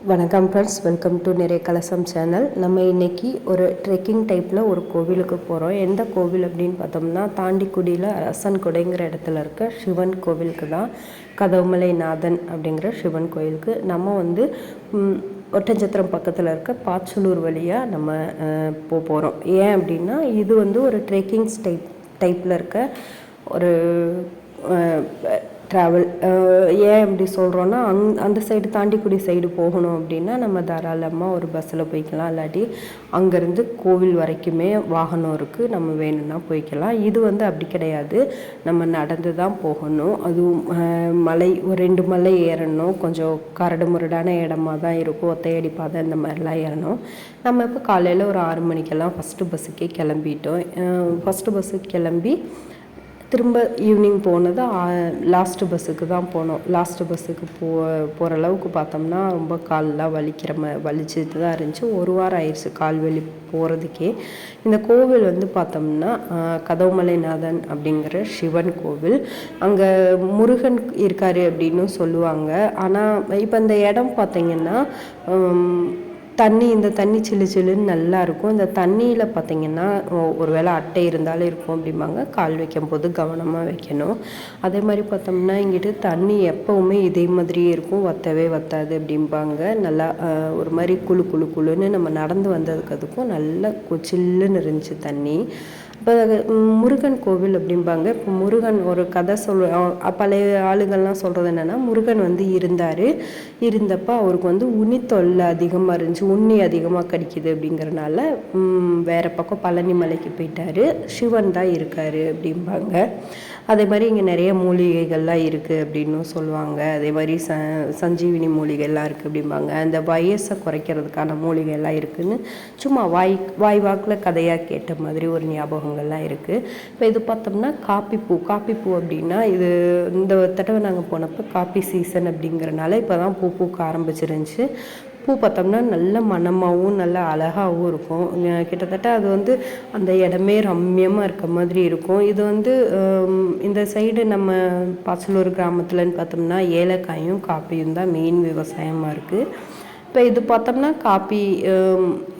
வணக்கம் friends welcome to நிறைய கலசம் சேனல் நம்ம இன்னைக்கு ஒரு ட்ரெக்கிங் டைப்பில் ஒரு கோவிலுக்கு போகிறோம் எந்த கோவில் அப்படின்னு பார்த்தோம்னா தாண்டிக்குடியில் அரசன்குடைங்கிற இடத்துல இருக்க சிவன் கோவிலுக்கு தான். கதவுமலை நாதன் அப்படிங்கிற சிவன் கோயிலுக்கு நம்ம வந்து ஒட்டஞ்சத்திரம் பக்கத்தில் இருக்க பாச்சலூர் வழியாக நம்ம போக போகிறோம் ஏன் அப்படின்னா இது வந்து ஒரு ட்ரெக்கிங் டைப் டைப்பில் இருக்க ஒரு ட்ராவல் ஏன் இப்படி சொல்கிறோன்னா அங் அந்த சைடு தாண்டிக்குடி சைடு போகணும் அப்படின்னா நம்ம தாராளமாக ஒரு பஸ்ஸில் போய்க்கலாம். இல்லாட்டி அங்கேருந்து கோவில் வரைக்குமே வாகனம் இருக்குது நம்ம வேணும்னா போய்க்கலாம். இது வந்து அப்படி கிடையாது. நம்ம நடந்து தான் போகணும். அதுவும் மலை ஒரு ரெண்டு மலை ஏறணும். கொஞ்சம் கரடு முரடான இடமா தான் இருக்கும். ஒத்தையடி பாதை இந்த மாதிரிலாம் ஏறணும். நம்ம இப்போ காலையில் ஒரு ஆறு மணிக்கெல்லாம் ஃபஸ்ட்டு பஸ்ஸுக்கே கிளம்பிட்டோம். ஃபஸ்ட்டு பஸ்ஸுக்கு கிளம்பி திரும்ப ஈவினிங் போனது லாஸ்ட்டு பஸ்ஸுக்கு தான் போனோம். லாஸ்ட்டு பஸ்ஸுக்கு போ போகிற அளவுக்கு பார்த்தோம்னா ரொம்ப கால்லாம் வலிக்கிற ம வலிச்சிட்டு தான் இருந்துச்சு. ஒரு வாரம் ஆயிடுச்சு கால் வலி போகிறதுக்கே இந்த கோவில் வந்து பார்த்தோம்னா கதவுமலைநாதன் அப்படிங்கிற சிவன் கோவில். அங்கே முருகன் இருக்காரு அப்படின்னு சொல்லுவாங்க. ஆனால் இப்போ இந்த இடம் பார்த்தீங்கன்னா தண்ணி இந்த தண்ணி சில்லு சில்லுன்னு நல்லா இருக்கும். இந்த தண்ணியில் பார்த்தீங்கன்னா ஒரு ஒருவேளை அட்டை இருந்தாலும் இருக்கும் அப்படிம்பாங்க. கால் வைக்கும் போது கவனமாக வைக்கணும். அதே மாதிரி பார்த்தோம்னா இங்கிட்டு தண்ணி எப்போவுமே இதே மாதிரியே இருக்கும். வத்தவே வத்தாது அப்படிம்பாங்க. நல்லா ஒரு மாதிரி குழு குழு குளுன்னு நம்ம நடந்து வந்ததுக்கு அதுக்கும் நல்லா கு- சில்லுன்னு இருந்துச்சு தண்ணி. இப்போ முருகன் கோவில் அப்படிம்பாங்க. இப்போ முருகன் ஒரு கதை சொல் பழைய ஆளுங்கள்லாம் சொல்கிறது என்னென்னா முருகன் வந்து இருந்தார். இருந்தப்போ அவருக்கு வந்து உனி தொல்லை அதிகமாக இருந்துச்சு. உண்ணி அதிகமாக கடிக்குது அப்படிங்கிறனால வேறு பக்கம் பழனி மலைக்கு போயிட்டார். சிவன் தான் இருக்கார் அப்படிம்பாங்க. அதே மாதிரி இங்கே நிறைய மூலிகைகள்லாம் இருக்குது அப்படின்னும் சொல்லுவாங்க. அதே மாதிரி ச சஞ்சீவினி மூலிகைலாம் இருக்குது அப்படிம்பாங்க. அந்த வயசை குறைக்கிறதுக்கான மூலிகைலாம் இருக்குதுன்னு சும்மா வாய் வாய் வாக்கில் கதையாக கேட்ட மாதிரி ஒரு ஞாபகம் ஞாபகங்கள்லாம் இருக்குது இப்போ இது பார்த்தோம்னா காப்பிப்பூ. காப்பிப்பூ அப்படின்னா இது இந்த தடவை நாங்கள் போனப்போ காப்பி சீசன் அப்படிங்கிறனால இப்போ தான் பூ பூக்க ஆரம்பிச்சிருந்துச்சு. பூ பார்த்தோம்னா நல்ல மணமாகவும் நல்ல அழகாகவும் இருக்கும். கிட்டத்தட்ட அது வந்து அந்த இடமே ரம்மியமாக இருக்க மாதிரி இருக்கும். இது வந்து இந்த சைடு நம்ம பாச்சலூர் கிராமத்துலன்னு பார்த்தோம்னா ஏலக்காயும் காப்பியும் தான் மெயின் விவசாயமாக இருக்குது இப்போ இது பார்த்தோம்னா காப்பி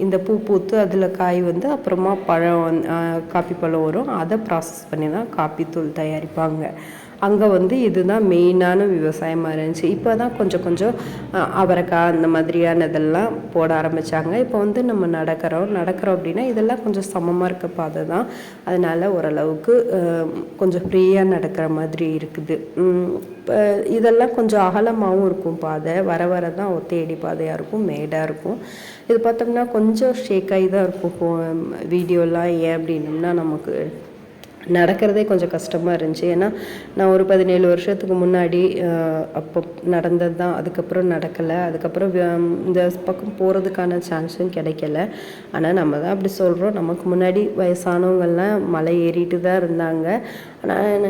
இந்த பூ பூத்து அதில் காய் வந்து அப்புறமா பழம் வந்து, காப்பி பழம் வரும். அதை ப்ராசஸ் பண்ணி தான் காப்பி தூள் தயாரிப்பாங்க. அங்கே வந்து இதுதான் மெயினான விவசாயமாக இருந்துச்சு. இப்போ தான் கொஞ்சம் கொஞ்சம் அவரைக்காய் அந்த மாதிரியான இதெல்லாம் போட ஆரம்பித்தாங்க இப்போ வந்து நம்ம நடக்கிறோம். நடக்கிறோம் அப்படின்னா இதெல்லாம் கொஞ்சம் சமமாக இருக்க பாதை தான் அதனால் ஓரளவுக்கு கொஞ்சம் ஃப்ரீயாக நடக்கிற மாதிரி இருக்குது. இப்போ இதெல்லாம் கொஞ்சம் அகலமாகவும் இருக்கும் பாதை. வர வர தான் ஒத்தையடி பாதையாக இருக்கும் மேடாக இருக்கும். இது பார்த்தோம்னா கொஞ்சம் ஷேக்காகி தான் இருக்கும். வீடியோலாம் ஏன் அப்படின்னம்னா நமக்கு நடக்கிறதே கொஞ்சம் கஷ்டமாக இருந்துச்சு. ஏன்னா நான் ஒரு பதினேழு வருஷத்துக்கு முன்னாடி அப்போ நடந்தது தான். அதுக்கப்புறம் நடக்கலை. அதுக்கப்புறம் இந்த பக்கம் போகிறதுக்கான சான்ஸும் கிடைக்கல. ஆனால் நம்ம தான் அப்படி சொல்கிறோம் நமக்கு முன்னாடி வயசானவங்கள்லாம் மலை ஏறிட்டு தான் இருந்தாங்க. ஆனால்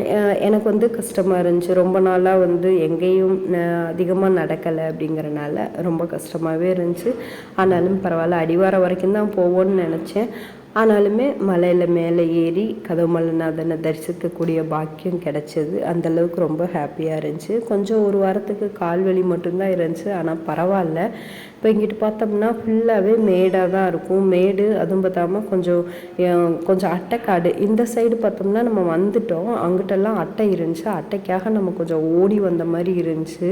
எனக்கு வந்து கஷ்டமாக இருந்துச்சு. ரொம்ப நாளாக வந்து எங்கேயும் அதிகமாக நடக்கலை அப்படிங்கிறனால ரொம்ப கஷ்டமாகவே இருந்துச்சு. ஆனாலும் பரவாயில்ல. அடிவாரம் வரைக்கும் தான் போவோன்னு நினச்சேன். ஆனாலுமே மலையில் மேலே ஏறி கதவுமலைநாதனை தரிசிக்கக்கூடிய பாக்கியம் கிடச்சது. அந்தளவுக்கு ரொம்ப ஹாப்பியாக இருந்துச்சு. கொஞ்சம் ஒரு வாரத்துக்கு கால்வலி மட்டும்தான் இருந்துச்சு. ஆனால் பரவாயில்ல. இப்போ இங்கிட்டு பார்த்தோம்னா ஃபுல்லாகவே மேடாக தான் இருக்கும். மேடு அதுவும் பார்த்தாமல் கொஞ்சம் கொஞ்சம் அட்டைக்காடு. இந்த சைடு பார்த்தோம்னா நம்ம வந்துட்டோம். அங்கிட்டெல்லாம் அட்டை இருந்துச்சு. அட்டைக்காக நம்ம கொஞ்சம் ஓடி வந்த மாதிரி இருந்துச்சு.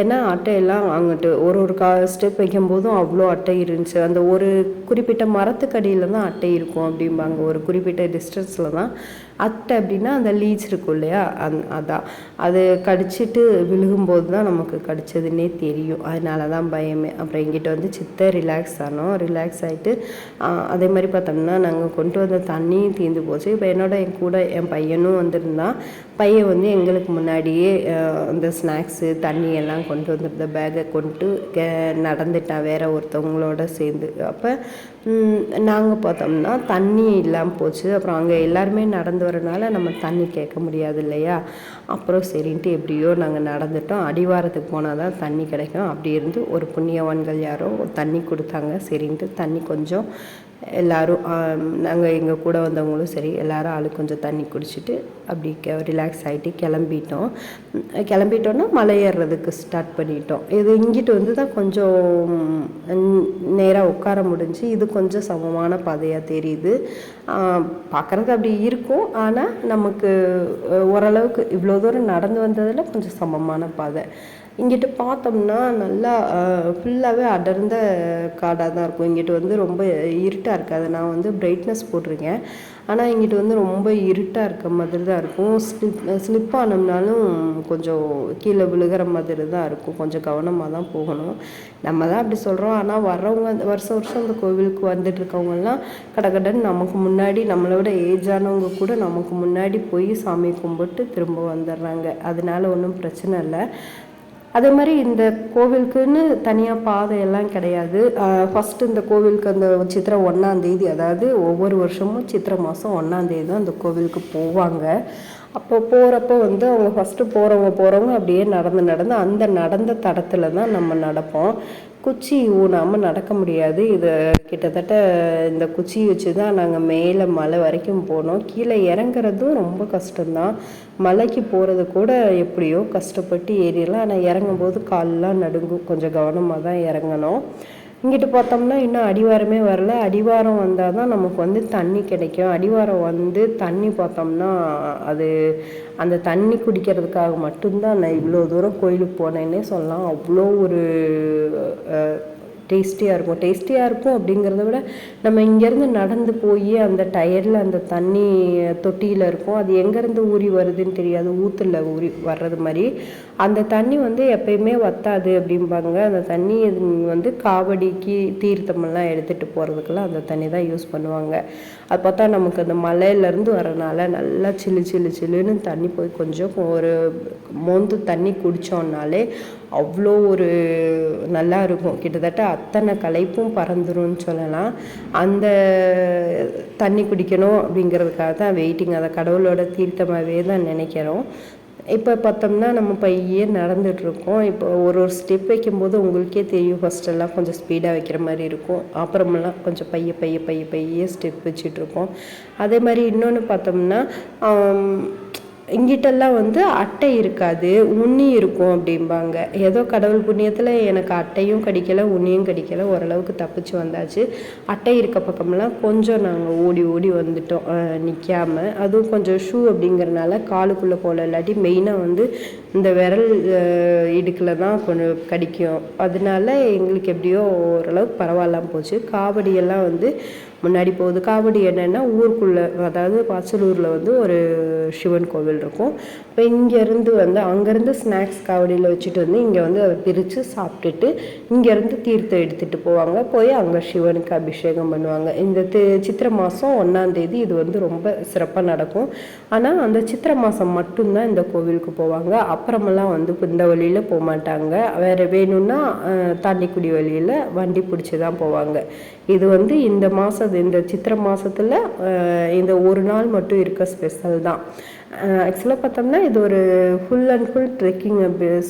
ஏன்னா அட்டையெல்லாம் அங்கிட்டு ஒரு ஒரு கா ஸ்டெப் வைக்கும்போதும் அவ்வளோ அட்டை இருந்துச்சு. அந்த ஒரு குறிப்பிட்ட மரத்துக்கடியில் தான் அட்டை இருக்கும் அப்படிம்பாங்க. ஒரு குறிப்பிட்ட டிஸ்டன்ஸில் தான். அட்டை அப்படின்னா அந்த லீச் இருக்கும் இல்லையா? அந் அதான். அது கடிச்சிட்டு விழுகும்போது தான் நமக்கு கடிச்சதுன்னே தெரியும். அதனால தான் பயமே. அப்புறம் எங்கிட்ட வந்து சித்த ரிலாக்ஸ் ஆனோம். ரிலாக்ஸ் ஆகிட்டு அதே மாதிரி பார்த்தோம்னா நாங்கள் கொண்டு வந்த தண்ணியும் தீர்ந்து போச்சு. இப்போ என்னோட என் கூட என் பையனும் வந்திருந்தான். பையன் வந்து எங்களுக்கு முன்னாடியே அந்த ஸ்நாக்ஸு தண்ணி எல்லாம் கொண்டு வந்திருந்த பேக்கை கொண்டு கே- நடந்துட்டான். வேற ஒருத்தவங்களோட சேர்ந்து. அப்போ நாங்கள் பார்த்தோம்னா தண்ணி இல்லாமல் போச்சு. அப்புறம் அங்கே எல்லாருமே நடந்து வரனால நம்ம தண்ணி கேட்க முடியாது இல்லையா? அப்புறம் சரின்ட்டு எப்படியோ நாங்கள் நடந்துட்டோம். அடிவாரத்துக்கு போனால் தான் தண்ணி கிடைக்கும். அப்படி இருந்து ஒரு புண்ணியவான்கள் யாரோ தண்ணி கொடுத்தாங்க. சரின்ட்டு தண்ணி கொஞ்சம் எல்லோரும் நாங்கள் எங்கள் கூட வந்தவங்களும் சரி எல்லோரும் ஆளு கொஞ்சம் தண்ணி குடிச்சிட்டு அப்படி ரிலாக்ஸ் ரிலாக்ஸ் ஆகிட்டு கிளம்பிட்டோம். கிளம்பிட்டோன்னா மலை ஏறுறதுக்கு ஸ்டார்ட் பண்ணிட்டோம். இது இங்கிட்டு வந்து தான் கொஞ்சம் நேராக உட்கார முடிஞ்சு இது கொஞ்சம் சமமான பாதையாக தெரியுது. பார்க்குறது அப்படி இருக்கும். ஆனால் நமக்கு ஓரளவுக்கு இவ்வளோ தூரம் நடந்து வந்ததில் கொஞ்சம் சமமான பாதை. இங்கிட்டு பார்த்தோம்னா நல்லா ஃபுல்லாகவே அடர்ந்த காடாக தான் இருக்கும். இங்கிட்டு வந்து ரொம்ப இருட்டாக இருக்காது நான் வந்து பிரைட்னஸ் போட்டிருக்கேன். ஆனால் இங்கிட்டு வந்து ரொம்ப இருட்டாக இருக்க மாதிரி தான் இருக்கும். ஸ்லிப் ஸ்லிப் ஆனோம்னாலும் கொஞ்சம் கீழே விழுகிற மாதிரி தான் இருக்கும். கொஞ்சம் கவனமாக தான் போகணும். நம்ம தான் அப்படி சொல்கிறோம் ஆனால் வர்றவங்க வருஷம் வருஷம் அந்த கோவிலுக்கு வந்துட்டு இருக்கவங்கெல்லாம் கடகடன்னு நமக்கு முன்னாடி நம்மளை விட ஏஜ் ஆனவங்க கூட நமக்கு முன்னாடி போய் சாமி கும்பிட்டு திரும்ப வந்துடுறாங்க. அதனால ஒன்றும் பிரச்சனை இல்லை. அதே மாதிரி இந்த கோவிலுக்குன்னு தனியாக பாதை எல்லாம் கிடையாது. ஃபஸ்ட்டு இந்த கோவிலுக்கு அந்த சித்திரை ஒன்றாந்தேதி அதாவது ஒவ்வொரு வருஷமும் சித்திரை மாதம் ஒன்றாந்தேதி தான் அந்த கோவிலுக்கு போவாங்க. அப்போ போகிறப்போ வந்து அவங்க ஃபஸ்ட்டு போகிறவங்க போகிறவங்க அப்படியே நடந்து நடந்து அந்த நடந்த தடத்தில் தான் நம்ம நடப்போம். குச்சி ஊனாமல் நடக்க முடியாது. இது கிட்டத்தட்ட இந்த குச்சி வச்சு தான் நாங்கள் மேலே மலை வரைக்கும் போனோம். கீழே இறங்குறதும் ரொம்ப கஷ்டம்தான். மலைக்கு போகிறது கூட எப்படியோ கஷ்டப்பட்டு ஏறிடலாம். ஆனால் இறங்கும்போது கால்லாம் நடுங்கும். கொஞ்சம் கவனமாக தான் இறங்கணும். இங்கிட்டு பார்த்தோம்னா இன்னும் அடிவாரமே வரல. அடிவாரம் வந்தால் தான் நமக்கு வந்து தண்ணி கிடைக்கும். அடிவாரம் வந்து தண்ணி பார்த்தோம்னா அது அந்த தண்ணி குடிக்கிறதுக்காக மட்டும்தான் நான் இவ்வளோ தூரம் கோயிலுக்கு போனேன்னே சொல்லலாம். அவ்வளோ ஒரு டேஸ்டியாக இருக்கும். டேஸ்டியாக இருக்கும் அப்படிங்கிறத விட நம்ம இங்கேருந்து நடந்து போய் அந்த டயரில் அந்த தண்ணி தொட்டியில் இருக்கும். அது எங்கேருந்து ஊறி வருதுன்னு தெரியாது. ஊற்றுல ஊறி வர்றது மாதிரி. அந்த தண்ணி வந்து எப்பயுமே வத்தாது அப்படிம்பாங்க. அந்த தண்ணி வந்து காவடிக்கு தீர்த்தமெல்லாம் எடுத்துகிட்டு போகிறதுக்கெல்லாம் அந்த தண்ணி தான் யூஸ் பண்ணுவாங்க. அது பார்த்தா நமக்கு அந்த மலையிலேருந்து வரனால நல்லா சில்லு சில்லு சில்லுன்னு தண்ணி போய் கொஞ்சம் ஒரு மோந்து தண்ணி குடித்தோம்னாலே அவ்வளோ ஒரு நல்லா இருக்கும். கிட்டத்தட்ட அத்தனை களைப்பும் பறந்துரும்னு சொல்லலாம். அந்த தண்ணி குடிக்கணும் அப்படிங்கிறதுக்காக தான் வெயிட்டிங் அதை கடவுளோட தீர்த்தமாகவே தான் நினைக்கிறோம். இப்போ பார்த்தோம்னா நம்ம பையே நடந்துகிட்ருக்கோம் இப்போ ஒரு ஒரு ஸ்டெப் வைக்கும்போது உங்களுக்கே தெரியும். ஃபஸ்ட்டெல்லாம் கொஞ்சம் ஸ்பீடாக வைக்கிற மாதிரி இருக்கும். அப்புறமெல்லாம் கொஞ்சம் பைய பைய பைய பைய ஸ்டெப் வச்சிட்ருக்கோம் அதே மாதிரி இன்னொன்று பார்த்தோம்னா இங்கிட்டெல்லாம் வந்து அட்டை இருக்காது உண்ணி இருக்கும் அப்படிம்பாங்க. ஏதோ கடவுள் புண்ணியத்தில் எனக்கு அட்டையும் கிடைக்கல உண்ணியும் கிடைக்கல ஓரளவுக்கு தப்பிச்சு வந்தாச்சு. அட்டை இருக்க பக்கம்லாம் கொஞ்சம் நாங்கள் ஓடி ஓடி வந்துட்டோம் நிற்காம அதுவும் கொஞ்சம் ஷூ அப்படிங்கிறனால காலுக்குள்ளே போகல இல்லாட்டி மெயினாக வந்து இந்த விரல் இடுக்கில் தான் கொஞ்சம் கடிக்கும். அதனால எங்களுக்கு எப்படியோ ஓரளவுக்கு பரவாயில்லாம போச்சு. காவடியெல்லாம் வந்து முன்னாடி போகுது. காவடி என்னென்னா ஊருக்குள்ளே அதாவது பாச்சலூரில் வந்து ஒரு சிவன் கோவில் இருக்கும். இப்போ இங்கேருந்து வந்து அங்கேருந்து ஸ்நாக்ஸ் காவடியில் வச்சுட்டு வந்து இங்கே வந்து அதை பிரித்து சாப்பிட்டுட்டு இங்கேருந்து தீர்த்தம் எடுத்துகிட்டு போவாங்க. போய் அங்கே சிவனுக்கு அபிஷேகம் பண்ணுவாங்க. இந்த தி சித்திரை மாதம் ஒன்றாந்தேதி இது வந்து ரொம்ப சிறப்பாக நடக்கும். ஆனால் அந்த சித்திரை மாதம் மட்டும்தான் இந்த கோவிலுக்கு போவாங்க. அப்புறமெல்லாம் வந்து இந்த வழியில் போக மாட்டாங்க. வேறு வேணும்னா தாண்டிக்குடி வழியில் வண்டி பிடிச்சி தான் போவாங்க. இது வந்து இந்த மாதம் இந்த சித்திரை மாதத்தில் இந்த ஒரு நாள் மட்டும் இருக்க ஸ்பெஷல் தான். ஆக்சுவலாக பார்த்தோம்னா இது ஒரு full and full trekking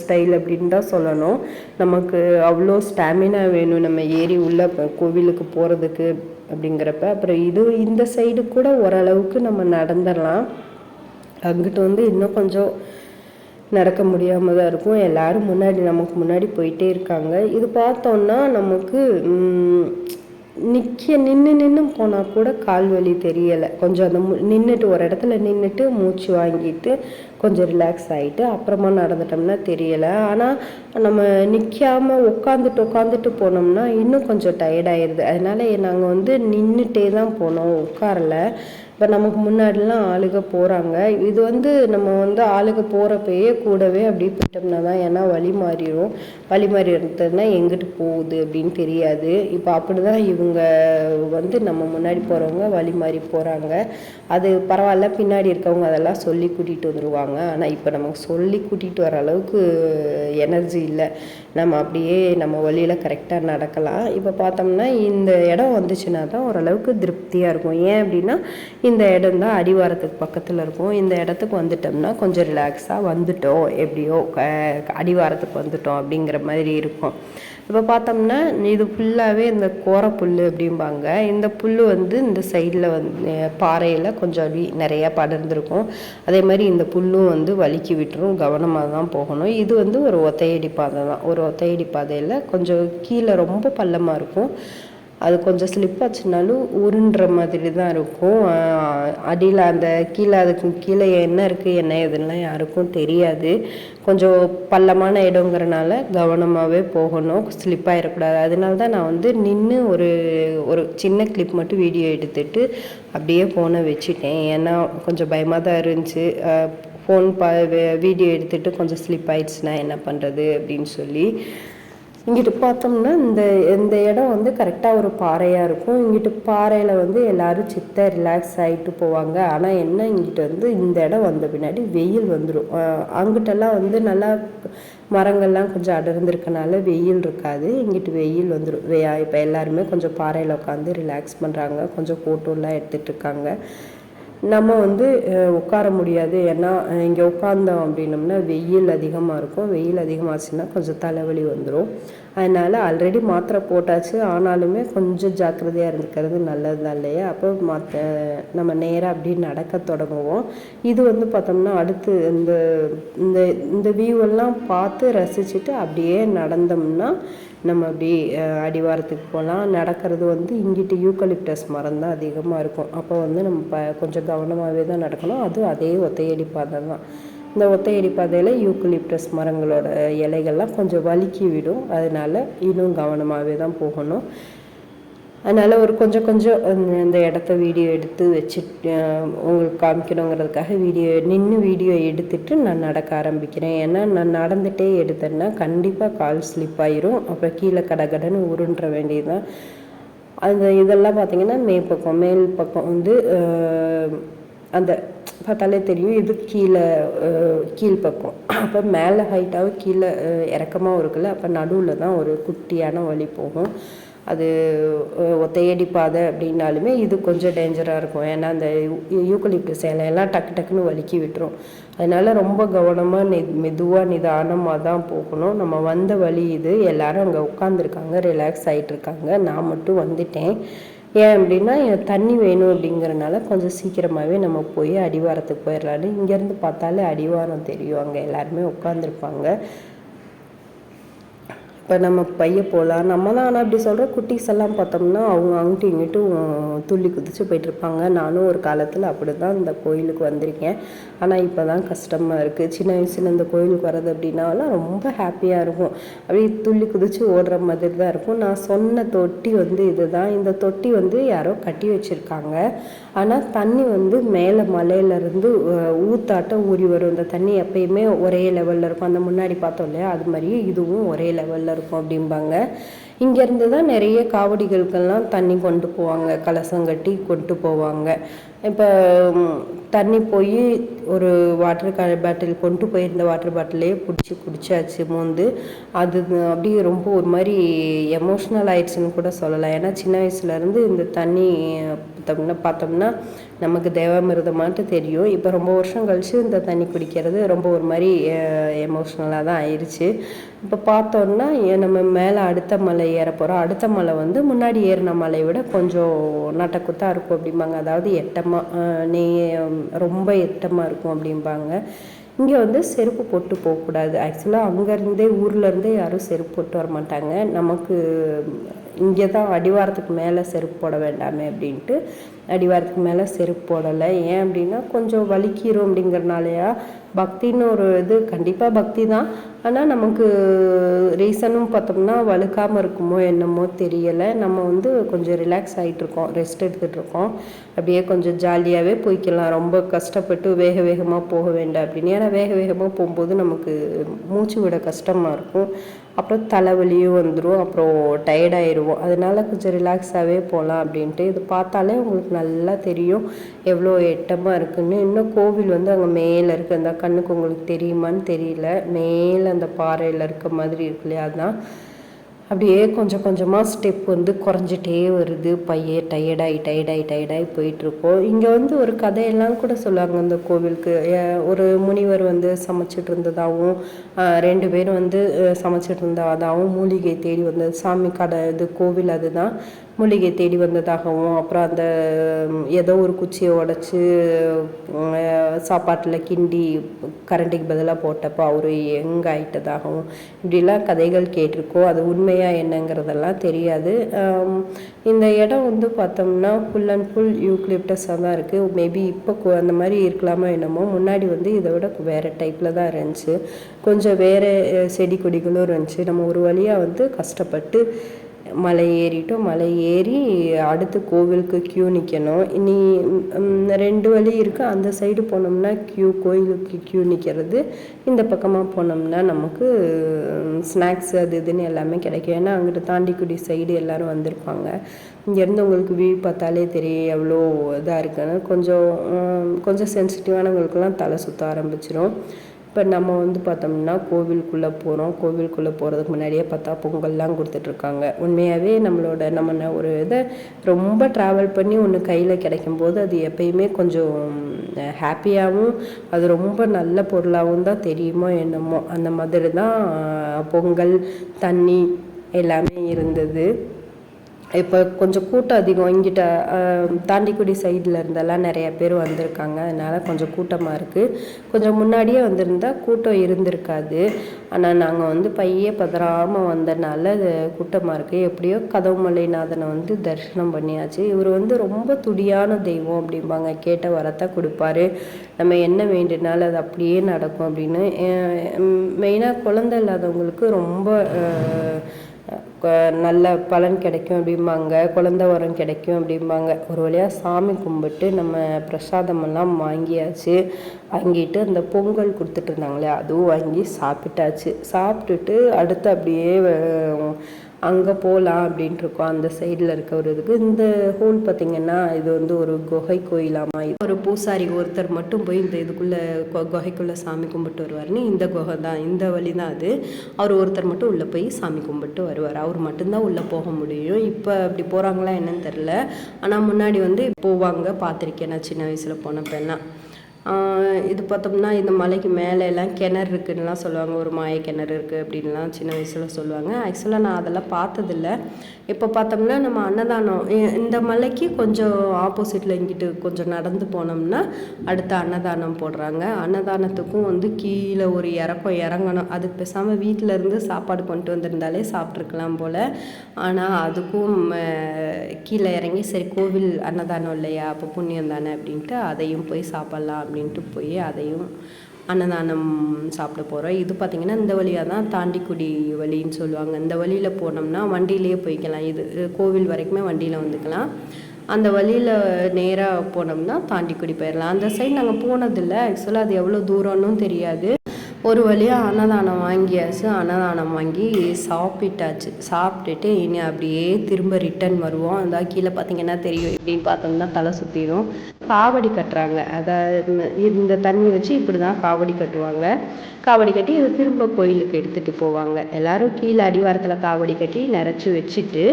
style அப்படின்னு தான் சொல்லணும். நமக்கு அவ்வளோ ஸ்டாமினா வேணும். நம்ம ஏறி உள்ள கோவிலுக்கு போகிறதுக்கு அப்படிங்கிறப்ப. அப்புறம் இது இந்த சைடு கூட ஓரளவுக்கு நம்ம நடந்துடலாம். அங்கிட்டு வந்து இன்னும் கொஞ்சம் நடக்க முடியாமல் தான் இருக்கும். எல்லாரும் முன்னாடி நமக்கு முன்னாடி போயிட்டே இருக்காங்க. இது பார்த்தோன்னா நமக்கு நிற்க நின்று நின்று போனால் கூட கால் வலி தெரியலை. கொஞ்சம் அந்த நின்றுட்டு ஒரு இடத்துல நின்றுட்டு மூச்சு வாங்கிட்டு கொஞ்சம் ரிலாக்ஸ் ஆகிட்டு அப்புறமா நடந்துட்டோம்னா தெரியலை. ஆனால் நம்ம நிற்காம உட்காந்துட்டு உட்காந்துட்டு போனோம்னா இன்னும் கொஞ்சம் டயர்ட் ஆயிடுது அதனால நாங்கள் வந்து நின்றுட்டே தான் போனோம். உட்காரல. இப்போ நமக்கு முன்னாடிலாம் ஆளுக போகிறாங்க இது வந்து நம்ம வந்து ஆளுக போகிறப்பயே கூடவே அப்படியே போயிட்டோம்னா தான் ஏன்னா வழி மாறிடும் வழி மாறி இருந்ததுன்னா எங்கிட்டு போகுது அப்படின்னு தெரியாது. இப்போ அப்படி தான் இவங்க வந்து நம்ம முன்னாடி போகிறவங்க வழி மாறி போகிறாங்க அது பரவாயில்ல பின்னாடி இருக்கவங்க அதெல்லாம் சொல்லி கூட்டிகிட்டு வந்துடுவாங்க ஆனால் இப்போ நமக்கு சொல்லி கூட்டிகிட்டு வர அளவுக்கு எனர்ஜி இல்லை. நம்ம அப்படியே நம்ம வழியில் கரெக்டாக நடக்கலாம். இப்போ பார்த்தோம்னா இந்த இடம் வந்துச்சுன்னா தான் ஓரளவுக்கு திருப்தியாக இருக்கும். ஏன் அப்படின்னா இந்த இடம் தான் அடிவாரத்துக்கு பக்கத்தில் இருக்கும். இந்த இடத்துக்கு வந்துட்டோம்னா கொஞ்சம் ரிலாக்ஸாக வந்துட்டோம். எப்படியோ க- அடிவாரத்துக்கு வந்துட்டோம் அப்படிங்கிற மாதிரி இருக்கும். இப்போ பார்த்தோம்னா இது ஃபுல்லாகவே இந்த கோரப்புல் அப்படிம்பாங்க. இந்த புல் வந்து இந்த சைடில் வந்து பாறையில் கொஞ்சம் அடி நிறையா படர்ந்துருக்கும். அதே மாதிரி இந்த புல்லும் வந்து வலிக்கி விட்டுரும். கவனமாக தான் போகணும். இது வந்து ஒரு ஒத்தையடி பாதை தான். ஒரு ஒத்தையடி பாதையில் கொஞ்சம் கீழே ரொம்ப பள்ளமாக இருக்கும். அது கொஞ்சம் ஸ்லிப் ஆச்சுனாலும் உருன்ற மாதிரி தான் இருக்கும் அடியில் அந்த கீழே அதுக்கு கீழே என்ன இருக்குது என்ன எதுலாம் யாருக்கும் தெரியாது. கொஞ்சம் பள்ளமான இடங்கிறனால கவனமாகவே போகணும் ஸ்லிப் ஆகிடக்கூடாது அதனால தான் நான் வந்து நின்று ஒரு ஒரு சின்ன கிளிப் மட்டும் வீடியோ எடுத்துட்டு அப்படியே ஃபோனை வச்சுட்டேன். ஏன்னா கொஞ்சம் பயமாக தான் இருந்துச்சு ஃபோன் ப வீடியோ எடுத்துகிட்டு கொஞ்சம் ஸ்லிப் ஆயிடுச்சுன்னா என்ன பண்ணுறது அப்படின்னு சொல்லி. இங்கிட்டு பார்த்தோம்னா இந்த இந்த இடம் வந்து கரெக்டாக ஒரு பாறையாக இருக்கும். இங்கிட்டு பாறையில் வந்து எல்லோரும் சித்த ரிலாக்ஸ் ஆகிட்டு போவாங்க. ஆனால் என்ன இங்கிட்ட வந்து இந்த இடம் வந்த பின்னாடி வெயில் வந்துடும் அங்கிட்டெல்லாம் வந்து நல்லா மரங்கள்லாம் கொஞ்சம் அடர்ந்துருக்கனால வெயில் இருக்காது. இங்கிட்டு வெயில் வந்துடும் இப்போ எல்லாருமே கொஞ்சம் பாறையில் உட்காந்து ரிலாக்ஸ் பண்ணுறாங்க கொஞ்சம் ஃபோட்டோலாம் எடுத்துகிட்டு இருக்காங்க. நம்ம வந்து உட்கார முடியாது. ஏன்னா இங்கே உட்காந்தோம் அப்படின்னம்னா வெயில் அதிகமாக இருக்கும். வெயில் அதிகமாச்சுன்னா கொஞ்சம் தலைவலி வந்துடும் அதனால் ஆல்ரெடி மாத்திரை போட்டாச்சு. ஆனாலுமே கொஞ்சம் ஜாக்கிரதையாக இருந்துக்கிறது நல்லது தான் இல்லையா? அப்போ மற்ற நம்ம நேராக அப்படி நடக்க தொடங்குவோம். இது வந்து பார்த்தோம்னா அடுத்து இந்த இந்த இந்த வியூவெல்லாம் பார்த்து ரசிச்சுட்டு அப்படியே நடந்தோம்னா நம்ம அப்படி அடிவாரத்துக்கு போகலாம் நடக்கிறது வந்து இங்கிட்டு யூக்கலிப்டஸ் மரம் தான் அதிகமாக இருக்கும். அப்போ வந்து நம்ம ப கொஞ்சம் கவனமாகவே தான் நடக்கணும். அதுவும் அதே ஒத்தையடி பாதை தான். இந்த ஒத்தையடி பாதையில் யூக்கலிப்டஸ் மரங்களோட இலைகள்லாம் கொஞ்சம் வலுக்கி விடும். அதனால் இன்னும் கவனமாகவே தான் போகணும். அதனால் ஒரு கொஞ்சம் கொஞ்சம் இந்த இடத்த வீடியோ எடுத்து வச்சுட்டு உங்களுக்கு காமிக்கணுங்கிறதுக்காக வீடியோ நின்று வீடியோ எடுத்துட்டு நான் நடக்க ஆரம்பிக்கிறேன். ஏன்னா நான் நடந்துகிட்டே எடுத்தேன்னா கண்டிப்பாக கால் ஸ்லிப் ஆயிரும். அப்புறம் கீழே கடகடன்னு உருன்ற வேண்டியதுதான். அந்த இதெல்லாம் பார்த்திங்கன்னா மேற்பக்கம் மேல் பக்கம் வந்து அந்த பார்த்தாலே தெரியும். இது கீழே கீழ்ப்பக்கம் அப்போ மேலே ஹைட்டாகவும் கீழே இறக்கமாகவும் இருக்குல்ல. அப்போ நடுவில் தான் ஒரு குட்டியான வழி போகும். அது ஒத்தையடி பாதை அப்படின்னாலுமே இது கொஞ்சம் டேஞ்சராக இருக்கும். ஏன்னா அந்த யூக்கலிப்டு சேலையெல்லாம் டக்கு டக்குன்னு வலிக்கி விட்டுரும். அதனால் ரொம்ப கவனமாக நி மெதுவாக நிதானமாக தான் போகணும். நம்ம வந்த வழி இது. எல்லோரும் அங்கே உட்காந்துருக்காங்க ரிலாக்ஸ் ஆகிட்டுருக்காங்க நான் மட்டும் வந்துட்டேன். ஏன் அப்படின்னா தண்ணி வேணும் அப்படிங்கிறனால கொஞ்சம் சீக்கிரமாகவே நம்ம போய் அடிவாரத்துக்கு போயிடலான்னு இங்கேருந்து பார்த்தாலே அடிவாரம் தெரியும். அங்கே எல்லாருமே உட்காந்துருப்பாங்க இப்போ நம்ம பைய போகலாம் நம்ம தான் ஆனால் அப்படி சொல்கிற குட்டீஸ் எல்லாம் பார்த்தோம்னா அவங்க அங்கிட்டு இங்கிட்டும் துள்ளி குதிச்சு போயிட்டுருப்பாங்க நானும் ஒரு காலத்தில் அப்படி தான் இந்த கோயிலுக்கு வந்திருக்கேன். ஆனால் இப்போ தான் கஷ்டமாக இருக்குது சின்ன வயசில் இந்த கோயிலுக்கு வர்றது அப்படின்னாலாம் ரொம்ப ஹாப்பியாக இருக்கும். அப்படியே துள்ளி குதிச்சு ஓடுற மாதிரி தான் இருக்கும். நான் சொன்ன தொட்டி வந்து இதுதான். இந்த தொட்டி வந்து யாரோ கட்டி வச்சுருக்காங்க. ஆனால் தண்ணி வந்து மேலே மலையிலேருந்து ஊத்தாட்டம் ஊறி வரும். இந்த தண்ணி எப்பயுமே ஒரே லெவலில் இருக்கும். அந்த முன்னாடி பார்த்தோம் இல்லையா? அது மாதிரியே இதுவும் ஒரே லெவலில் இருக்கும் அப்படிம்பாங்க. இங்கேருந்து தான் நிறைய காவடிகளுக்கெல்லாம் தண்ணி கொண்டு போவாங்க. கலசம் கட்டி கொண்டு போவாங்க. இப்போ தண்ணி போய் ஒரு வாட்டர் க பாட்டில் கொண்டு போயிருந்த வாட்டர் பாட்டிலே பிடிச்சி குடிச்சாச்சு மோந்து அது அப்படியே ரொம்ப ஒரு மாதிரி எமோஷ்னல் ஆயிடுச்சுன்னு கூட சொல்லலாம். ஏன்னா சின்ன வயசுலேருந்து இந்த தண்ணி பார்த்தோம்னா பார்த்தோம்னா நமக்கு தேவாமிரதமாட்டு தெரியும். இப்போ ரொம்ப வருஷம் கழித்து இந்த தண்ணி குடிக்கிறது ரொம்ப ஒரு மாதிரி எமோஷ்னலாக தான் ஆயிடுச்சு இப்போ பார்த்தோன்னா நம்ம மேலே அடுத்த மலை ஏற போகிறோம் அடுத்த மலை வந்து முன்னாடி ஏறின மலையை விட கொஞ்சம் நட்டக்குத்தாக இருக்கும் அப்படிம்பாங்க. அதாவது இட்டமாக நீ ரொம்ப இட்டமாக இருக்கும் அப்படிம்பாங்க. இங்கே வந்து செருப்பு போட்டு போகக்கூடாது. ஆக்சுவலாக அங்கேருந்தே ஊர்லேருந்தே யாரும் செருப்பு போட்டு வர மாட்டாங்க. நமக்கு இங்கே தான் அடிவாரத்துக்கு மேலே செருப்பு போட வேண்டாமே அப்படின்ட்டு அடிவாரத்துக்கு மேலே செருப்பு போடலை. ஏன் அப்படின்னா கொஞ்சம் வலிக்கிறோம் அப்படிங்கிறனாலயா? பக்தின்னு ஒரு இது கண்டிப்பாக பக்தி தான். ஆனால் நமக்கு ரீசனும் பார்த்தோம்னா வலுக்காமல் இருக்குமோ என்னமோ தெரியலை. நம்ம வந்து கொஞ்சம் ரிலாக்ஸ் ஆகிட்டு இருக்கோம் ரெஸ்ட் எடுத்துகிட்டு இருக்கோம். அப்படியே கொஞ்சம் ஜாலியாகவே போய்க்கலாம். ரொம்ப கஷ்டப்பட்டு வேக வேகமாக போக வேண்டாம் அப்படின்னு. ஏன்னா வேக வேகமாக போகும்போது நமக்கு மூச்சு விட கஷ்டமாக இருக்கும். அப்புறம் தலைவலியும் வந்துடும் அப்புறம் டயர்டாயிடுவோம் அதனால கொஞ்சம் ரிலாக்ஸாகவே போகலாம் அப்படின்ட்டு இது பார்த்தாலே உங்களுக்கு நல்லா தெரியும் எவ்வளோ எட்டமாக இருக்குன்னு. இன்னும் கோவில் வந்து அங்கே மேலே இருக்குது அந்த கண்ணுக்கு உங்களுக்கு தெரியுமான்னு தெரியல. மேலே அந்த பாறையில் இருக்க மாதிரி இருக்கு இல்லையா? அதுதான் அப்படியே கொஞ்சம் கொஞ்சமாக ஸ்டெப் வந்து குறைஞ்சிட்டே வருது. பையே டயர்டாகி டயர்டாகி டயர்டாகி போயிட்டுருக்கோம். இங்கே வந்து ஒரு கதையெல்லாம் கூட சொல்லுவாங்க. அந்த கோவிலுக்கு ஒரு முனிவர் வந்து சமைச்சிட்டு இருந்ததாகவும் ரெண்டு பேரும் வந்து சமைச்சிட்டு இருந்ததாகவும் மூலிகை தேடி வந்தது சாமி கடை இது கோவில் அதுதான். மூலிகை தேடி வந்ததாகவும் அப்புறம் அந்த ஏதோ ஒரு குச்சியை உடச்சி சாப்பாட்டில் கிண்டி கரண்டிக்கு பதிலாக போட்டப்போ அவர் எங் ஆயிட்டதாகவும் இப்படிலாம் கதைகள் கேட்டிருக்கோம். அது உண்மையாக என்னங்கிறதெல்லாம் தெரியாது. இந்த இடம் வந்து பார்த்தோம்னா ஃபுல் அண்ட் ஃபுல் யூக்லிப்டஸாக தான் இருக்குது மேபி இப்போ அந்த மாதிரி இருக்கலாமோ என்னமோ முன்னாடி வந்து இதை விட வேறு டைப்பில் தான் இருந்துச்சு. கொஞ்சம் வேறு செடி கொடிகளும் இருந்துச்சு. நம்ம ஒரு வழியாக வந்து கஷ்டப்பட்டு மலை ஏறிட்டோம் மலை ஏறி அடுத்து கோவிலுக்கு க்யூ நிற்கணும் இனி ரெண்டு வழி இருக்குது அந்த சைடு போனோம்னா க்யூ கோயிலுக்கு க்யூ நிற்கிறது இந்த பக்கமாக போனோம்னா நமக்கு ஸ்நாக்ஸ் அது இதுன்னு எல்லாமே கிடைக்கும். ஏன்னா அங்கிட்ட தாண்டிக்குடி சைடு எல்லாரும் வந்திருப்பாங்க. இங்கேருந்து உங்களுக்கு வியூ பார்த்தாலே தெரியும் எவ்வளோ இதாக இருக்குன்னு. கொஞ்சம் கொஞ்சம் சென்சிட்டிவானவங்களுக்கெல்லாம் தலை சுற்ற ஆரம்பிச்சிடும் இப்போ நம்ம வந்து பார்த்தோம்னா கோவிலுக்குள்ளே போகிறோம் கோவிலுக்குள்ளே போகிறதுக்கு முன்னாடியே பார்த்தா பொங்கல்லாம் கொடுத்துட்ருக்காங்க. உண்மையாகவே நம்மளோட நம்ம ஒரு இதை ரொம்ப ட்ராவல் பண்ணி ஒன்று கையில் கிடைக்கும் போது அது எப்பயுமே கொஞ்சம் ஹாப்பியாகவும் அது ரொம்ப நல்ல பொருளாகவும் தான் தெரியுமோ என்னமோ. அந்த மாதிரி தான் பொங்கல் தண்ணி எல்லாமே இருந்தது. இப்போ கொஞ்சம் கூட்டம் அதிகம். இங்கிட்ட தாண்டிக்குடி சைடில் இருந்தெல்லாம் நிறைய பேர் வந்திருக்காங்க. அதனால் கொஞ்சம் கூட்டமாக இருக்குது கொஞ்சம் முன்னாடியே வந்திருந்தால் கூட்டம் இருந்திருக்காது. ஆனால் நாங்கள் வந்து பையே பதறாமல் வந்தனால அது கூட்டமாக இருக்குது எப்படியோ கதவுமலைநாதனை வந்து தரிசனம் பண்ணியாச்சு. இவர் வந்து ரொம்ப துடியான தெய்வம் அப்படிம்பாங்க. கேட்ட வரத்தை கொடுப்பாரு. நம்ம என்ன வேண்டினாலும் அது அப்படியே நடக்கும் அப்படின்னு. மெயினாக குழந்தை இல்லாதவங்களுக்கு ரொம்ப நல்ல பலன் கிடைக்கும் அப்படிம்பாங்க குழந்த வரம் கிடைக்கும் அப்படிம்பாங்க. ஒரு வழியாக சாமி கும்பிட்டு நம்ம பிரசாதமெல்லாம் வாங்கியாச்சு. வாங்கிட்டு அந்த பொங்கல் கொடுத்துட்டு இருந்தாங்களே அதுவும் வாங்கி சாப்பிட்டாச்சு. சாப்பிட்டுட்டு அடுத்து அப்படியே அங்கே போகலாம் அப்படின்ட்டு இருக்கோம். அந்த சைடில் இருக்க ஒரு இதுக்கு இந்த ஹோல் பார்த்திங்கன்னா இது வந்து ஒரு குகை கோயிலாமா? இது ஒரு பூசாரி ஒருத்தர் மட்டும் போய் இந்த இதுக்குள்ளே குகைக்குள்ளே சாமி கும்பிட்டு வருவார்னு இந்த குகை தான். இந்த வழி தான் அது. அவர் ஒருத்தர் மட்டும் உள்ளே போய் சாமி கும்பிட்டு வருவார். அவர் மட்டும்தான் உள்ளே போக முடியும். இப்போ அப்படி போகிறாங்களா என்னன்னு தெரில ஆனால் முன்னாடி வந்து போவாங்க. பார்த்துருக்கேன் நான் சின்ன வயசில் போனப்பெல்லாம். இது பார்த்தோம்னா இந்த மலைக்கு மேலே எல்லாம் கிணறு இருக்குன்னுலாம் சொல்லுவாங்க. ஒரு மாய கிணறு இருக்குது அப்படின்லாம் சின்ன வயசில் சொல்லுவாங்க. ஆக்சுவலாக நான் அதெல்லாம் பார்த்ததில்ல. இப்போ பார்த்தோம்னா நம்ம அன்னதானம் இந்த மலைக்கு கொஞ்சம் ஆப்போசிட்டில் இங்கிட்டு கொஞ்சம் நடந்து போனோம்னா அடுத்த அன்னதானம் போடுறாங்க. அன்னதானத்துக்கும் வந்து கீழே ஒரு இறக்கம் இறங்கணும். அதுக்கு பேசாமல் வீட்டில் இருந்து சாப்பாடு கொண்டு வந்திருந்தாலே சாப்பிட்ருக்கலாம் போல். ஆனால் அதுக்கும் கீழே இறங்கி சரி கோவில் அன்னதானம் இல்லையா? அப்போ புண்ணியம் தானே அப்படின்ட்டு அதையும் போய் சாப்பிட்லாம் அப்படின்ட்டு போய் அதையும் அன்னதானம் சாப்பிட போகிறோம் இது பார்த்திங்கன்னா இந்த வழியாக தான் தாண்டிக்குடி வழின்னு சொல்லுவாங்க. இந்த வழியில் போனோம்னா வண்டியிலேயே போய்க்கலாம். இது கோவில் வரைக்குமே வண்டியில் வந்துக்கலாம். அந்த வழியில் நேராக போனோம்னா தாண்டிக்குடி போயிடலாம் அந்த சைடு நாங்கள் போனதில்லை. ஆக்சுவலாக அது எவ்வளோ தூரம்னு தெரியாது. ஒரு வழியாக அன்னதானம் வாங்கியாச்சு. அன்னதானம் வாங்கி சாப்பிட்டாச்சு. சாப்பிட்டுட்டு இனி அப்படியே திரும்ப ரிட்டர்ன் வருவோம். அந்த கீழே பார்த்தீங்கன்னா தெரியும்? இப்படின்னு பார்த்தோம்னா தலை சுற்றிடும் காவடி கட்டுறாங்க. அதாவது இந்த தண்ணி வச்சு இப்படி தான் காவடி கட்டுவாங்க. காவடி கட்டி இதை திரும்ப கோயிலுக்கு எடுத்துகிட்டு போவாங்க. எல்லாரும் கீழே அடிவாரத்தில் காவடி கட்டி நிறச்சி வச்சுட்டு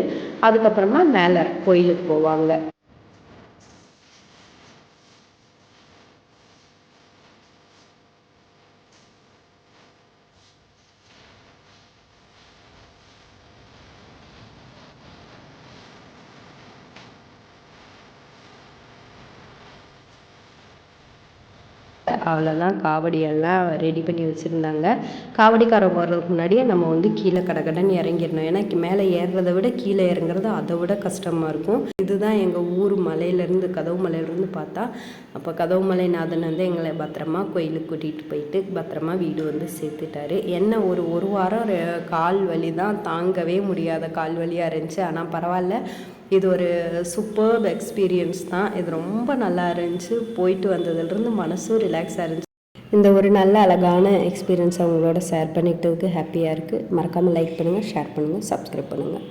அதுக்கப்புறமா மேலே கோயிலுக்கு போவாங்க. அவ்வளோதான் காவடி எல்லாம் ரெடி பண்ணி வச்சுருந்தாங்க. காவடிக்காரங்க வர்றதுக்கு முன்னாடியே நம்ம வந்து கீழே கடகடன்னு இறங்கிடணும். ஏன்னா மேலே ஏறுறதை விட கீழே இறங்குறது அதை விட கஷ்டமாக இருக்கும். இதுதான் எங்கள் ஊர் மலையிலேருந்து கதவு மலையிலேருந்து பார்த்தா அப்போ கதவு மலைநாதன் வந்து எங்களை பத்திரமா கோயிலுக்கு கூட்டிகிட்டு போயிட்டு பத்திரமா வீடு வந்து சேர்த்துட்டாரு. என்ன ஒரு ஒரு வாரம் கால் வலி தான் தாங்கவே முடியாத கால் வலியாக இருந்துச்சு. ஆனால் பரவாயில்ல. இது ஒரு சூப்பர்ப் எக்ஸ்பீரியன்ஸ் தான். இது ரொம்ப நல்லா இருந்துச்சு. போயிட்டு வந்ததுலேருந்து மனசும் ரிலாக்ஸாக இருந்துச்சு. இந்த ஒரு நல்ல அழகான எக்ஸ்பீரியன்ஸ் அவங்களோட ஷேர் பண்ணிக்கிட்டதுக்கு ஹாப்பியாக இருக்குது மறக்காமல் லைக் பண்ணுங்கள் ஷேர் பண்ணுங்கள் சப்ஸ்கிரைப் பண்ணுங்கள்